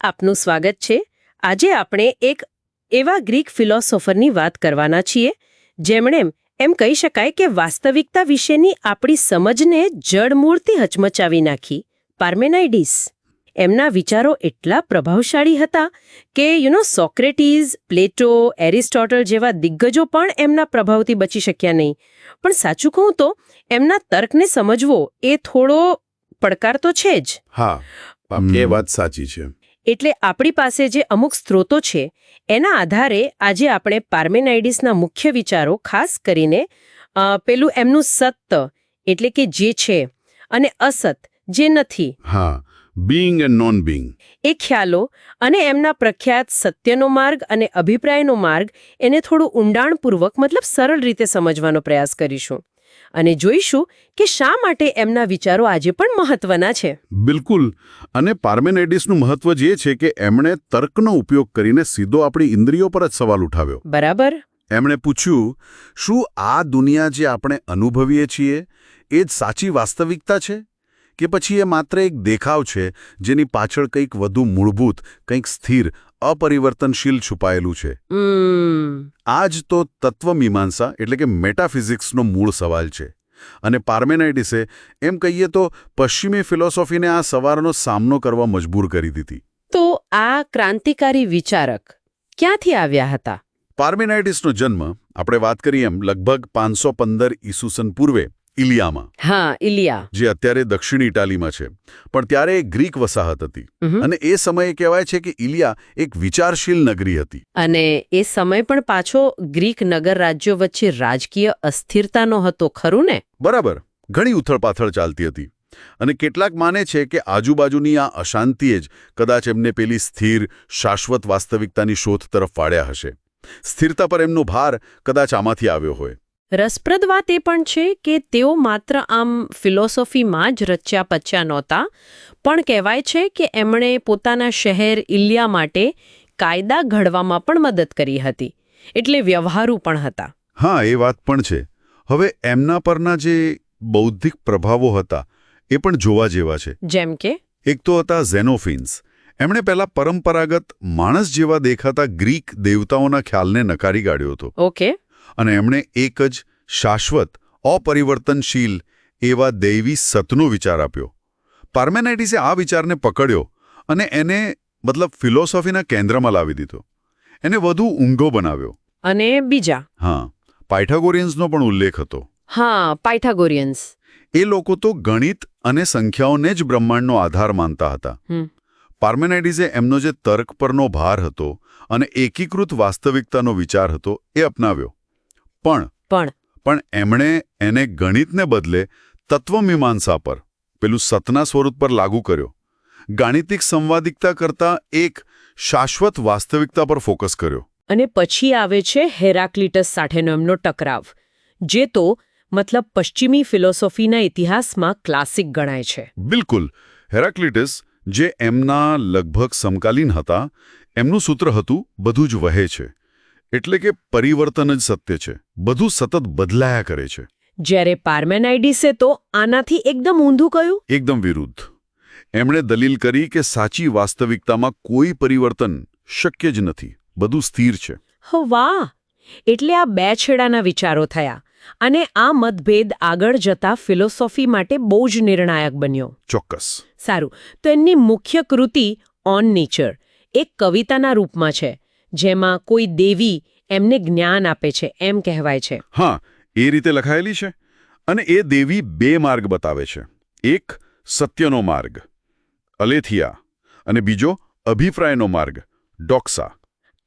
આપનું સ્વાગત છે. આજે આપણે એક એવા ગ્રીક ફિલોસોફરની વાત કરવાના છીએ જેમણે એમ કહી શકાય કે વાસ્તવિકતા વિશેની આપણી સમજને જડમૂળથી હચમચાવી નાખી. પાર્મેનાઇડિસ. એમના વિચારો એટલા પ્રભાવશાળી હતા કે યુનો સોક્રેટીઝ પ્લેટો એરિસ્ટોટલ જેવા દિગ્ગજો પણ એમના પ્રભાવથી બચી શક્યા નહીં. પણ સાચું કહું તો એમના તર્કને સમજવો એ થોડો પડકાર તો છે જ. હા એ વાત સાચી છે. એટલે આપણી પાસે જે અમુક સ્ત્રોતો છે એના આધારે આજે આપણે પાર્મેનાઇડિસના મુખ્ય વિચારો ખાસ કરીને પેલું એમનું સત્ય એટલે કે જે છે અને અસત જે નથી. હા બિંગ એન્ડ નોન બિંગ એ ખ્યાલો અને એમના પ્રખ્યાત સત્યનો માર્ગ અને અભિપ્રાયનો માર્ગ એને થોડું ઊંડાણપૂર્વક મતલબ સરળ રીતે સમજવાનો પ્રયાસ કરીશું. અને જોઈશું કે શા માટે એમના વિચારો આજે પણ મહત્વના છે. બિલકુલ. અને પાર્મેનેડિસનું મહત્વ જે છે કે એમણે તર્કનો ઉપયોગ કરીને સીધો આપણી ઇન્દ્રિયો પર જ સવાલ ઉઠાવ્યો. બરાબર. એમણે પૂછ્યું શું આ દુનિયા જે આપણે અનુભવીએ છીએ એ જ સાચી વાસ્તવિકતા છે? કે પછી એ માત્ર એક દેખાવ છે જેની પાછળ કંઈક વધુ મૂળભૂત કંઈક સ્થિર અપરિવર્તનશીલ છુપાયેલું છે. આ જ તો તત્વમીમાંસા એટલે કે મેટાફિઝિક્સનો મૂળ સવાલ છે. અને પાર્મેનાઇડિસે એમ કહીએ તો પશ્ચિમી ફિલોસોફીને આ સવારનો સામનો કરવા મજબૂર કરી દીધી. તો આ ક્રાંતિકારી વિચારક ક્યાંથી આવ્યા હતા? પાર્મેનાઇડિસનો જન્મ આપણે વાત કરીએ એમ લગભગ પાંચસો પંદર ઈસુસન પૂર્વે ઇલિયામાં. હા ઇલિયા. જે અત્યારે દક્ષિણ ઇટાલીમાં છે. પણ ત્યારે ગ્રીક વસાહત હતી. અને એ સમયે કહેવાય છે કે ઇલિયા એક વિચારશીલ નગરી હતી. અને એ સમય પણ પાછો ગ્રીક નગર રાજ્યો વચ્ચે રાજકીય અસ્થિરતાનો હતો ખરું ને? બરાબર. ઘણી ઉથળપાથળ ચાલતી હતી. અને કેટલાક માને છે કે આજુબાજુની આ અશાંતિએ જ કદાચ એમને પેલી સ્થિર શાશ્વત વાસ્તવિકતાની શોધ તરફ વાળ્યા હશે. સ્થિરતા પર એમનો ભાર કદાચ આમાંથી આવ્યો હોય. રસપ્રદ વાત એ પણ છે કે તેઓ માત્ર આમ ફિલોસોફીમાં જ રચ્યા પચ્યા નહોતા પણ કહેવાય છે કે એમણે પોતાના શહેર ઇલિયા માટે કાયદા ઘડવામાં પણ મદદ કરી હતી એટલે વ્યવહારુ પણ હતા. હા એ વાત પણ છે. હવે એમના પરના જે બૌદ્ધિક પ્રભાવો હતા એ પણ જોવા જેવા છે. જેમ કે? એક તો હતા ઝેનોફિન્સ. એમણે પહેલા પરંપરાગત માણસ જેવા દેખાતા ગ્રીક દેવતાઓના ખ્યાલને નકારી કાઢ્યો હતો. ઓકે. અને એમણે એક જ શાશ્વત અપરિવર્તનશીલ એવા દૈવી સતનો વિચાર આપ્યો. પાર્મેનાઇટિસે આ વિચારને પકડ્યો અને એને મતલબ ફિલોસોફીના કેન્દ્રમાં લાવી દીધો. એને વધુ ઊંઘો બનાવ્યો. અને બીજા. હા પાયથાગોરિયન્સનો પણ ઉલ્લેખ હતો. હા પાયથાગોરિયન્સ. એ લોકો તો ગણિત અને સંખ્યાઓને જ બ્રહ્માંડનો આધાર માનતા હતા. હમ. એમનો જે તર્ક પરનો ભાર હતો અને એકીકૃત વાસ્તવિકતાનો વિચાર હતો એ અપનાવ્યો. પણ. પણ. પણ એમણે એને ગણિતને બદલે તત્વમીમાંસા પર પેલું સતના સ્વરૂપ પર લાગુ કર્યો. ગાણિતિક સંવાદિકતા કરતાં એક શાશ્વત વાસ્તવિકતા પર ફોકસ કર્યો. અને પછી આવે છે હેરાક્લિટસ સાથેનો એમનો ટકરાવ જે તો મતલબ પશ્ચિમી ફિલોસોફીના ઇતિહાસમાં ક્લાસિક ગણાય છે. બિલકુલ. હેરાક્લિટસ જે એમના લગભગ સમકાલીન હતા એમનું સૂત્ર હતું બધું જ વહે છે. એટલે કે પરિવર્તન જ સત્ય છે. બધું સતત બદલાયા કરે છે. જ્યારે પાર્મેનાઇડિસે તો આનાથી એકદમ ઊંધું કહ્યું? એકદમ વિરુદ્ધ. એમણે દલીલ કરી કે સાચી વાસ્તવિકતામાં કોઈ પરિવર્તન શક્ય જ નથી. બધું સ્થિર છે. વાહ! એટલે આ બે છેડાના વિચારો થયા અને આ મતભેદ આગળ જતા ફિલોસોફી માટે બહુ જ નિર્ણાયક બન્યો. ચોક્કસ. સારું. તો એમની મુખ્ય કૃતિ ઓન નેચર એક કવિતાના રૂપમાં છે. જેમાં કોઈ દેવી એમને જ્ઞાન આપે છે એમ કહેવાય છે. હા એ રીતે લખાયેલી છે અને એ દેવી બે માર્ગ બતાવે છે. એક સત્યનો માર્ગ અલેથિયા અને બીજો અભિપ્રાયનો માર્ગ ડોક્સા.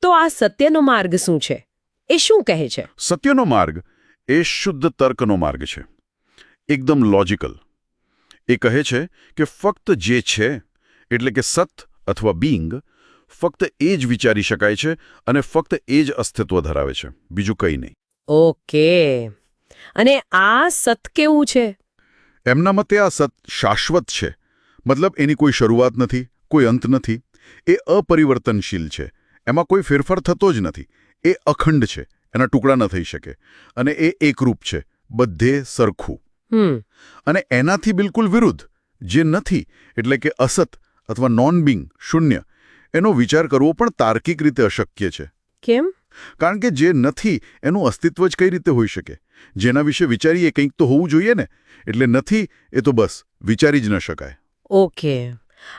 તો આ સત્યનો માર્ગ શું છે? એ શું કહે છે? સત્યનો માર્ગ એ શુદ્ધ તર્કનો માર્ગ છે. એકદમ લોજિકલ એ કહે છે કે ફક્ત જે છે એટલે કે સત અથવા બીંગ ફક્ત એ જ વિચારી શકાય છે અને ફક્ત એ જ અસ્તિત્વ ધરાવે છે. બીજું કંઈ નહીં. ઓકે. અને આ સત કેવું છે? એમના મતે આ સત શાશ્વત છે. મતલબ એની કોઈ શરૂઆત નથી કોઈ અંત નથી. એ અપરિવર્તનશીલ છે. એમાં કોઈ ફેરફાર થતો જ નથી. એ અખંડ છે. એના ટુકડા ન થઈ શકે. અને એ એકરૂપ છે. બધે સરખું. અને એનાથી બિલકુલ વિરુદ્ધ જે નથી એટલે કે અસત અથવા નોન બિંગ શૂન્ય એનો વિચાર કરવો પણ તાર્કિક રીતે અશક્ય છે. કેમ? કારણ કે જે નથી એનું અસ્તિત્વ જ કઈ રીતે હોઈ શકે? જેના વિશે વિચારીએ કંઈક તો હોવું જોઈએ ને? એટલે નથી એ તો બસ વિચારી જ ન શકાય. ઓકે.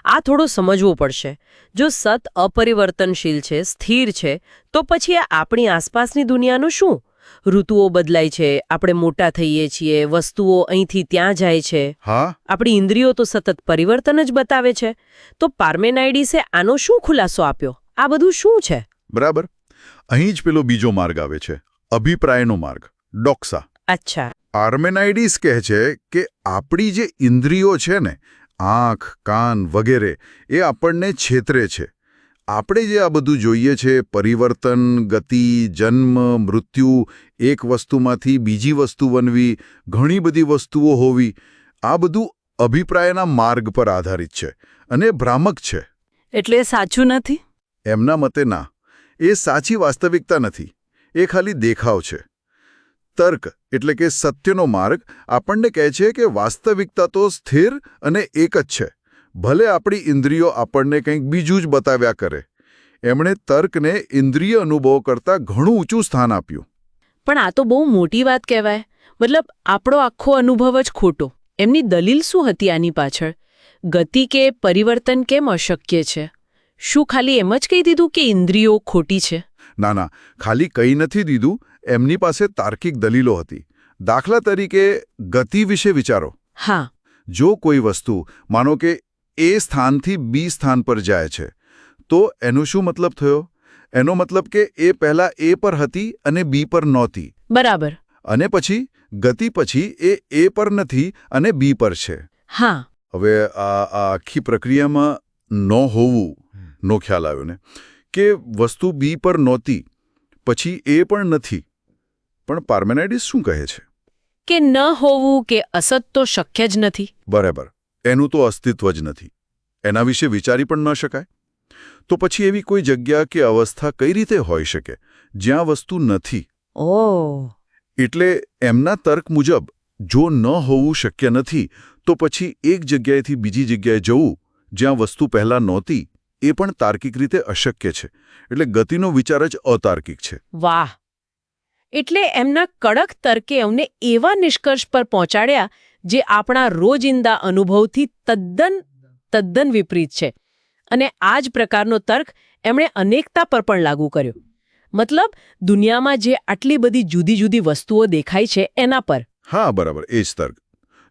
આ થોડું સમજવું પડશે. જો સત અપરિવર્તનશીલ છે સ્થિર છે તો પછી આપણી આસપાસની દુનિયાનું શું? ઋતુઓ બદલાય છે આપણે મોટા થઈએ છીએ વસ્તુઓ અહીંથી ત્યાં જાય છે. હા? આપણી ઇન્દ્રિયો તો સતત પરિવર્તન જ બતાવે છે. તો પાર્મેનાઇડીસે આનો શું ખુલાસો આપ્યો? આ બધું શું છે? બરાબર. અહીં જ પેલો બીજો માર્ગ આવે છે. અભિપ્રાયનો માર્ગ. ડોક્સા. અચ્છા. આર્મેનાઇડિસ કહે છે કે આપણી જે ઇન્દ્રિયો છે ને આંખ કાન વગેરે એ આપણને છેતરે છે. આપણે જે આ બધું જોઈએ છે પરિવર્તન ગતિ જન્મ મૃત્યુ એક વસ્તુમાંથી બીજી વસ્તુ બનવી ઘણી બધી વસ્તુઓ હોવી આ બધું અભિપ્રાયના માર્ગ પર આધારિત છે અને ભ્રામક છે. એટલે એ સાચું નથી? એમના મતે ના. એ સાચી વાસ્તવિકતા નથી. એ ખાલી દેખાવ છે. તર્ક એટલે કે સત્યનો માર્ગ આપણને કહે છે કે વાસ્તવિકતા તો સ્થિર અને એક જ છે. ભલે આપણી ઇન્દ્રિયો આપણને કંઈક બીજું જ બતાવ્યા કરે. એમણે તર્કને ઇન્દ્રિય અનુભવ કરતાં ઘણું ઊંચું સ્થાન આપ્યું. પણ આ તો બહુ મોટી વાત કહેવાય. મતલબ આપણો આખો અનુભવ જ ખોટો. એમની દલીલ શું હતી આની પાછળ? ગતિ કે પરિવર્તન કેમ અશક્ય છે? શું ખાલી એમ જ કહી દીધું કે ઇન્દ્રિયો ખોટી છે? ના ના ખાલી કંઈ નથી દીધું. એમની પાસે તાર્કિક દલીલો હતી. દાખલા તરીકે ગતિ વિશે વિચારો. હા. જો કોઈ વસ્તુ માનો કે એ સ્થાનથી બી સ્થાન પર જાય છે. તો એનો શું મતલબ થયો? એનો મતલબ કે એ પહેલા એ પર હતી અને બી પર નહોતી. બરાબર. અને પછી ગતિ પછી એ એ પર નથી અને બી પર છે. હા. હવે આ આ આખી પ્રક્રિયામાં ન હોવું નો ખ્યાલ આવ્યો ને કે વસ્તુ બી પર નહોતી પછી એ પણ નથી. પણ પાર્મેનાઇડિસ શું કહે છે? કે ન હોવું કે અસત તો શક્ય જ નથી. બરાબર. એનું તો અસ્તિત્વ જ નથી. એના વિશે વિચારી પણ ન શકાય. તો પછી એવી કોઈ જગ્યા કે અવસ્થા કઈ રીતે હોઈ શકે જ્યાં વસ્તુ નથી? ઓ એટલે એમના તર્ક મુજબ જો ન હોવું શક્ય નથી તો પછી એક જગ્યાએથી બીજી જગ્યાએ જવું જ્યાં વસ્તુ પહેલાં નહોતી એ પણ તાર્કિક રીતે અશક્ય છે. એટલે ગતિનો વિચાર જ અતાર્કિક છે. વાહ. એટલે એમના કડક તર્કે અમને એવા નિષ્કર્ષ પર પહોંચાડ્યા જે આપણા રોજિંદા અનુભવથી તદ્દન તદ્દન વિપરીત છે. અને આ જ પ્રકારનો તર્ક એમણે અનેકતા પર પણ લાગુ કર્યો. મતલબ દુનિયામાં જે આટલી બધી જુદી જુદી વસ્તુઓ દેખાય છે એના પર. હા બરાબર. એ જ તર્ક.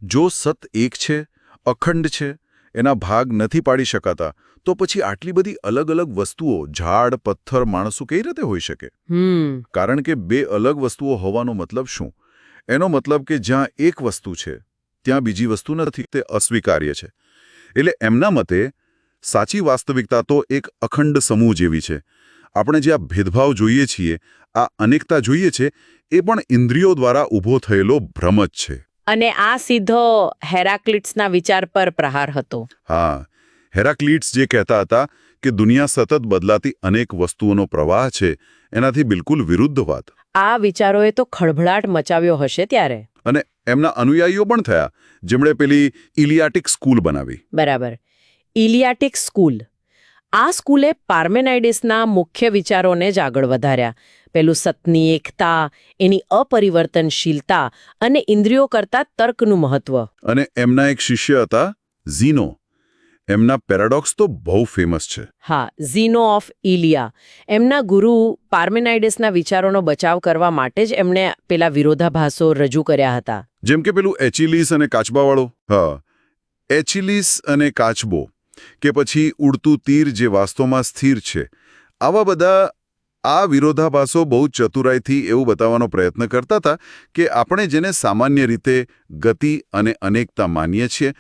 જો સત એક છે અખંડ છે એના ભાગ નથી પાડી શકાતા તો પછી આટલી બધી અલગ અલગ વસ્તુઓ ઝાડ પથ્થર માણસો કઈ રીતે હોઈ શકે? કારણ કે બે અલગ વસ્તુઓ હોવાનો મતલબ શું? એનો મતલબ કે જ્યાં એક વસ્તુ છે ત્યાં બીજી વસ્તુ નથી તે અસ્વીકાર્ય છે. એટલે એમના મતે સાચી વાસ્તવિકતા તો એક અખંડ સમૂહ જેવી છે. આપણે જે આ ભેદભાવ જોઈએ છીએ આ અનેકતા જોઈએ છે એ પણ ઇન્દ્રિયો દ્વારા ઊભો થયેલો ભ્રમ જ છે. અને આ સીધો હેરાક્લિટ્સના વિચાર પર પ્રહાર હતો. હા હેરાક્લિટ્સ જે કહેતા હતા કે દુનિયા સતત બદલાતી અનેક વસ્તુઓનો પ્રવાહ છે એનાથી બિલકુલ વિરુદ્ધ વાત. આ વિચારોએ તો ખળભળાટ મચાવ્યો હશે ત્યારે. અને એમના અનુયાયીઓ પણ થયા જેમણે પેલી ઇલિયાટિક સ્કૂલ બનાવી. બરાબર. ઇલિયાટિક સ્કૂલ. આ સ્કૂલે પાર્મેનાઇડિસના મુખ્ય વિચારોને જ આગળ વધાર્યા. પેલું સતની એકતા એની અપરિવર્તનશીલતા અને ઇન્દ્રિયો કરતા તર્કનું મહત્વ. અને એમના એક શિષ્ય હતા ઝીનો. એમના પેરાડોક્સ તો બહુ ફેમસ છે. હા ઝીનો ઓફ ઇલિયા એમના ગુરુ પાર્મેનાઇડિસના વિચારોનો બચાવ કરવા માટે જ એમણે પેલા વિરોધાભાસો રજૂ કર્યા હતા. જેમ કે પેલું એચિલીસ અને કાચબાવાળો. હા એચિલીસ અને કાચબો કે પછી ઉડતું તીર જે વાસ્તવમાં સ્થિર છે. આવા બધા આ વિરોધાભાસો બહુ ચતુરાઈથી એવું બતાવવાનો પ્રયત્ન કરતા હતા કે આપણે જેને સામાન્ય રીતે ગતિ અને અનેકતા માનીએ છીએ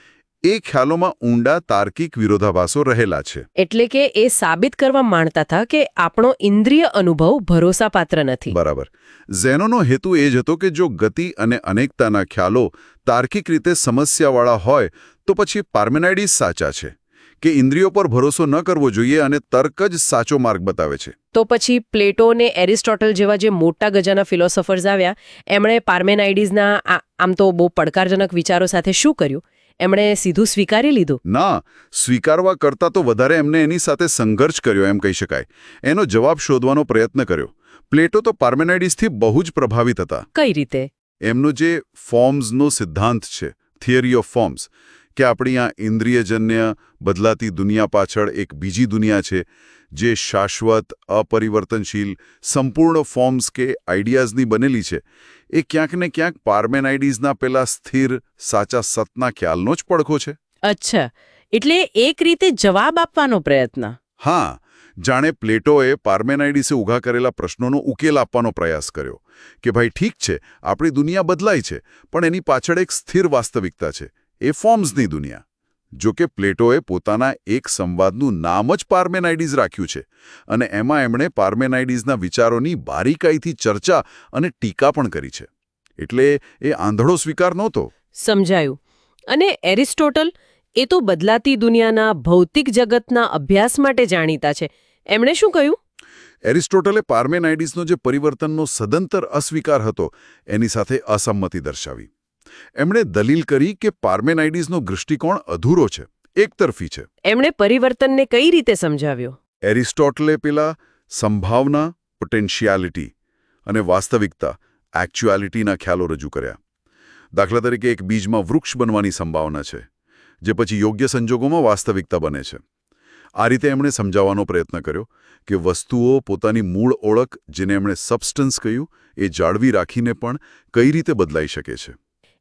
એ ખ્યાલોમાં ઊંડા તાર્કિક વિરોધાભાસો રહેલા છે. એટલે કે એ સાબિત કરવા માંડતા હતા કે આપણો ઇન્દ્રિય અનુભવ ભરોસાપાત્ર નથી. બરાબર. ઝેનોનો હેતુ એ જ હતો કે જો ગતિ અને અનેકતાના ખ્યાલો તાર્કિક રીતે સમસ્યાવાળા હોય તો પછી પાર્મેનાઇડીસ સાચા છે કે ઇન્દ્રિયો પર ભરોસો ન કરવો જોઈએ અને તર્ક જ સાચો માર્ગ બતાવે છે. તો પછી પ્લેટો અને એરિસ્ટોટલ જેવા જે મોટા ગજાના ફિલોસોફર્સ આવ્યા એમણે પાર્મેનાઇડીઝના આમ તો બહુ પડકારજનક વિચારો સાથે શું કર્યું? એમણે સીધું સ્વીકારી લીધું? ના સ્વીકારવા કરતાં તો વધારે એમને એની સાથે સંઘર્ષ કર્યો એમ કહી શકાય. એનો જવાબ શોધવાનો પ્રયત્ન કર્યો. પ્લેટો તો પાર્મેનાઇડિસથી બહુ જ પ્રભાવિત હતા. કઈ રીતે? એમનો જે ફોર્મ્સનો સિદ્ધાંત છે થિયરી ઓફ ફોર્મ્સ કે આપણી આ ઇન્દ્રિયજન્ય બદલાતી દુનિયા પાછળ એક બીજી દુનિયા છે જે શાશ્વત અપરિવર્તનશીલ સંપૂર્ણ ફોર્મ્સ કે આઈડિયાઝની બનેલી છે એ ક્યાંક ને ક્યાંક પાર્મેનાઇડીઝના પેલા સ્થિર સાચા સતના ખ્યાલનો જ પડખો છે. અચ્છા એટલે એક રીતે જવાબ આપવાનો પ્રયત્ન. હા જાણે પ્લેટોએ પાર્મેનાઇડીસે ઊભા કરેલા પ્રશ્નોનો ઉકેલ આપવાનો પ્રયાસ કર્યો કે ભાઈ ઠીક છે આપણી દુનિયા બદલાય છે પણ એની પાછળ એક સ્થિર વાસ્તવિકતા છે એ ફોર્મ્સની દુનિયા. જો કે પ્લેટોએ પોતાના એક સંવાદનું નામ જ પાર્મેનાઇડીઝ રાખ્યું છે અને એમાં એમણે પાર્મેનાઇડીઝના વિચારોની બારીકાઈથી ચર્ચા અને ટીકા પણ કરી છે. એટલે એ આંધળો સ્વીકાર નહોતો. સમજાયું. અને એરિસ્ટોટલ એ તો બદલાતી દુનિયાના ભૌતિક જગતના અભ્યાસ માટે જાણીતા છે. એમણે શું કહ્યું? એરિસ્ટોટલે પાર્મેનાઇડીઝનો જે પરિવર્તનનો સદંતર અસ્વીકાર હતો એની સાથે અસંમતિ દર્શાવી. એમણે દલીલ કરી કે પાર્મેનાઇડીઝનો દૃષ્ટિકોણ અધૂરો છે એકતરફી છે. એમણે પરિવર્તનને કઈ રીતે સમજાવ્યો? એરિસ્ટોટલે પેલા સંભાવના પોટેન્શિયાલિટી અને વાસ્તવિકતા એક્ચ્યુઆલિટીના ખ્યાલો રજૂ કર્યા. દાખલા તરીકે એક બીજમાં વૃક્ષ બનવાની સંભાવના છે જે પછી યોગ્ય સંજોગોમાં વાસ્તવિકતા બને છે. આ રીતે એમણે સમજાવવાનો પ્રયત્ન કર્યો કે વસ્તુઓ પોતાની મૂળ ઓળખ જેને એમણે સબસ્ટન્સ કહ્યું એ જાળવી રાખીને પણ કઈ રીતે બદલાઈ શકે છે.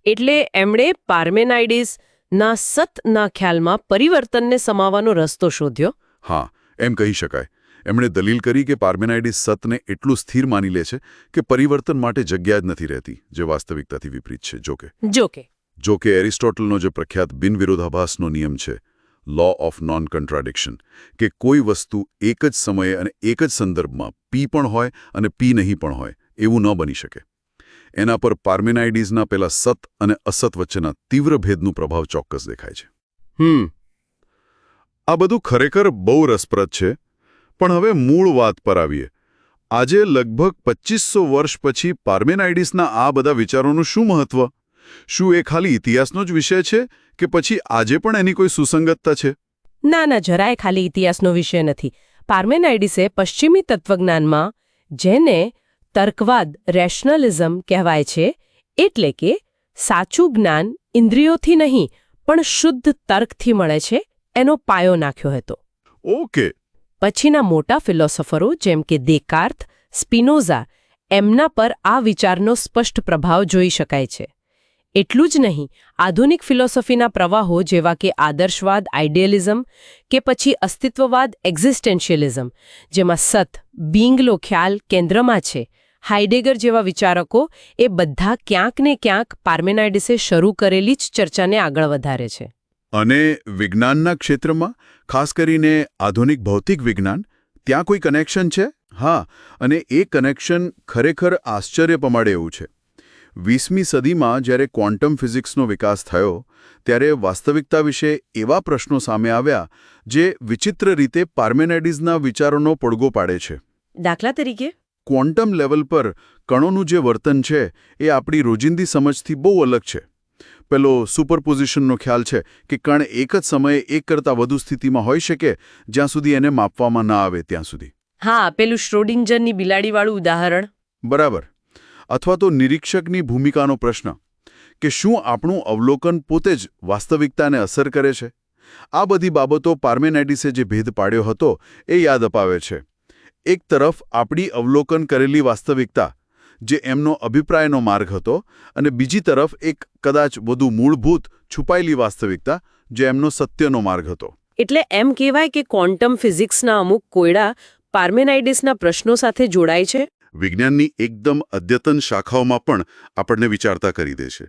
એટલે એમણે પાર્મેનાઇડિસના સતના ખ્યાલમાં પરિવર્તનને સમાવવાનો રસ્તો શોધ્યો. હા એમ કહી શકાય. એમણે દલીલ કરી કે પાર્મેનાઇડિસ સતને એટલું સ્થિર માની લે છે કે પરિવર્તન માટે જગ્યા જ નથી રહેતી જે વાસ્તવિકતાથી વિપરીત છે. જોકે. જોકે. જોકે એરિસ્ટોટલનો જે પ્રખ્યાત બિનવિરોધાભાસનો નિયમ છે લો ઓફ નોન કન્ટ્રાડિક્શન કે કોઈ વસ્તુ એક જ સમયે અને એક જ સંદર્ભમાં પી પણ હોય અને પી નહીં પણ હોય એવું ન બની શકે. એના પર પાર્મેનાઇડીઝના પેલા સત અને અસત વચ્ચેના તીવ્ર ભેદનું પ્રભાવ ચોક્કસ દેખાય છે. હમ. આ બધું ખરેખર બહુ રસપ્રદ છે પણ હવે મૂળ વાત પર આવીએ. આજે લગભગ પચીસો વર્ષ પછી પાર્મેનાઇડીસના આ બધા વિચારોનું શું મહત્વ? શું એ ખાલી ઇતિહાસનો જ વિષય છે કે પછી આજે પણ એની કોઈ સુસંગતતા છે? ના ના જરાય ખાલી ઇતિહાસનો વિષય નથી. પાર્મેનાઇડિસે પશ્ચિમી તત્વજ્ઞાનમાં જેને તર્કવાદ રેશનલિઝમ કહેવાય છે એટલે કે સાચું જ્ઞાન ઇન્દ્રિયોથી નહીં પણ શુદ્ધ તર્કથી મળે છે એનો પાયો નાખ્યો હતો. ઓકે. પછીના મોટા ફિલોસોફરો જેમ કે દેકાર્થ સ્પિનોઝા એમના પર આ વિચારનો સ્પષ્ટ પ્રભાવ જોઈ શકાય છે. એટલું જ નહીં આધુનિક ફિલોસોફીના પ્રવાહો જેવા કે આદર્શવાદ આઇડિયલિઝમ કે પછી અસ્તિત્વવાદ એક્ઝિસ્ટેન્શિયલિઝમ જેમાં સત બિંગલો ખ્યાલ કેન્દ્રમાં છે હાઇડેગર જેવા વિચારકો એ બધા ક્યાંક ને ક્યાંક પાર્મેનાઇડિસે શરૂ કરેલી જ ચર્ચાને આગળ વધારે છે. અને વિજ્ઞાનના ક્ષેત્રમાં ખાસ કરીને આધુનિક ભૌતિક વિજ્ઞાન ત્યાં કોઈ કનેક્શન છે? હા અને એ કનેક્શન ખરેખર આશ્ચર્ય પમાડે એવું છે. વીસમી સદીમાં જ્યારે ક્વોન્ટમ ફિઝિક્સનો વિકાસ થયો ત્યારે વાસ્તવિકતા વિશે એવા પ્રશ્નો સામે આવ્યા જે વિચિત્ર રીતે પાર્મેનાઇડીઝના વિચારોનો પડઘો પાડે છે. દાખલા તરીકે ક્વોન્ટમ લેવલ પર કણોનું જે વર્તન છે એ આપણી રોજિંદી સમજથી બહુ અલગ છે. પેલો સુપરપોઝિશનનો ખ્યાલ છે કે કણ એક જ સમયે એક કરતાં વધુ સ્થિતિમાં હોઈ શકે જ્યાં સુધી એને માપવામાં ના આવે ત્યાં સુધી. હા પેલું શ્રોડિંજરની બિલાડીવાળું ઉદાહરણ. બરાબર. અથવા તો નિરીક્ષકની ભૂમિકાનો પ્રશ્ન કે શું આપણું અવલોકન પોતે જ વાસ્તવિકતાને અસર કરે છે? આ બધી બાબતો પાર્મેનાઇડિસે જે ભેદ પાડ્યો હતો એ યાદ અપાવે છે. એક તરફ આપણી અવલોકન કરેલી વાસ્તવિકતા જે એમનો અભિપ્રાયનો માર્ગ હતો અને બીજી તરફ એક કદાચ વધુ મૂળભૂત છુપાયેલી વાસ્તવિકતા જે એમનો સત્યનો માર્ગ હતો. એટલે એમ કહેવાય કે ક્વોન્ટમ ફિઝિક્સના અમુક કોયડા પાર્મેનાઇડિસના પ્રશ્નો સાથે જોડાય છે? વિજ્ઞાનની એકદમ અદ્યતન શાખાઓમાં પણ આપણને વિચારતા કરી દે છે.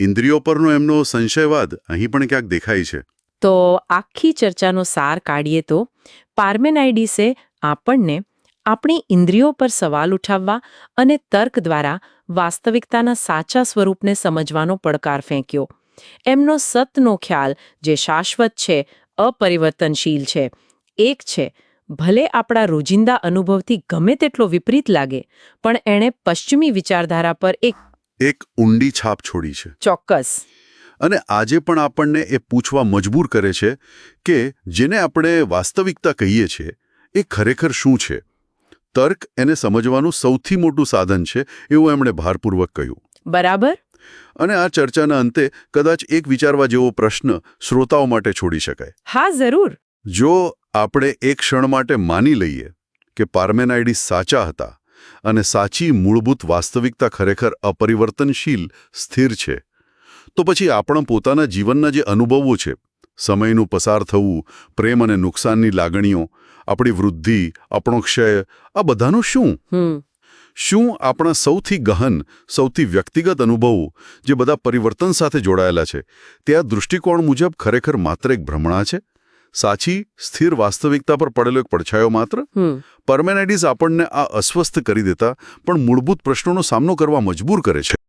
ઇન્દ્રિયો પરનો એમનો સંશયવાદ અહીં પણ ક્યાંક દેખાય છે. તો આખી ચર્ચાનો સાર કાઢીએ તો પાર્મેનાઇડિસે આપણને આપણી ઇન્દ્રિયો પર સવાલ ઉઠાવવા અને તર્ક દ્વારા વાસ્તવિકતાના સાચા સ્વરૂપને સમજવાનો પડકાર ફેંક્યો. એમનો સતનો ખ્યાલ જે શાશ્વત છે અપરિવર્તનશીલ છે એક છે ભલે આપણા રોજિંદા અનુભવથી ગમે તેટલો વિપરીત લાગે પણ એણે પશ્ચિમી વિચારધારા પર એક એક ઊંડી છાપ છોડી છે. ચોક્કસ. અને આજે પણ આપણને એ પૂછવા મજબૂર કરે છે કે જેને આપણે વાસ્તવિકતા કહીએ છીએ એ ખરેખર શું છે? તર્ક એને સમજવાનું સૌથી મોટું સાધન છે એવું એમણે ભારપૂર્વક કહ્યું. બરાબર? અને આ ચર્ચાના અંતે કદાચ એક વિચારવા જેવો પ્રશ્ન શ્રોતાઓ માટે છોડી શકાય. હા જરૂર. જો આપણે એક ક્ષણ માટે માની લઈએ કે પાર્મેનાઇડી સાચા હતા અને સાચી મૂળભૂત વાસ્તવિકતા ખરેખર અપરિવર્તનશીલ સ્થિર છે તો પછી આપણા પોતાના જીવનના જે અનુભવો છે સમયનું પસાર થવું પ્રેમ અને નુકસાનની લાગણીઓ આપણી વૃદ્ધિ આપણો ક્ષય આ બધાનું શું? શું આપણા સૌથી ગહન સૌથી વ્યક્તિગત અનુભવો જે બધા પરિવર્તન સાથે જોડાયેલા છે તે આ દૃષ્ટિકોણ મુજબ ખરેખર માત્ર એક ભ્રમણા છે? સાચી સ્થિર વાસ્તવિકતા પર પડેલો એક પડછાયો માત્ર? પરમેનાઇટીસ આપણને આ અસ્વસ્થ કરી દેતા પણ મૂળભૂત પ્રશ્નોનો સામનો કરવા મજબૂર કરે છે.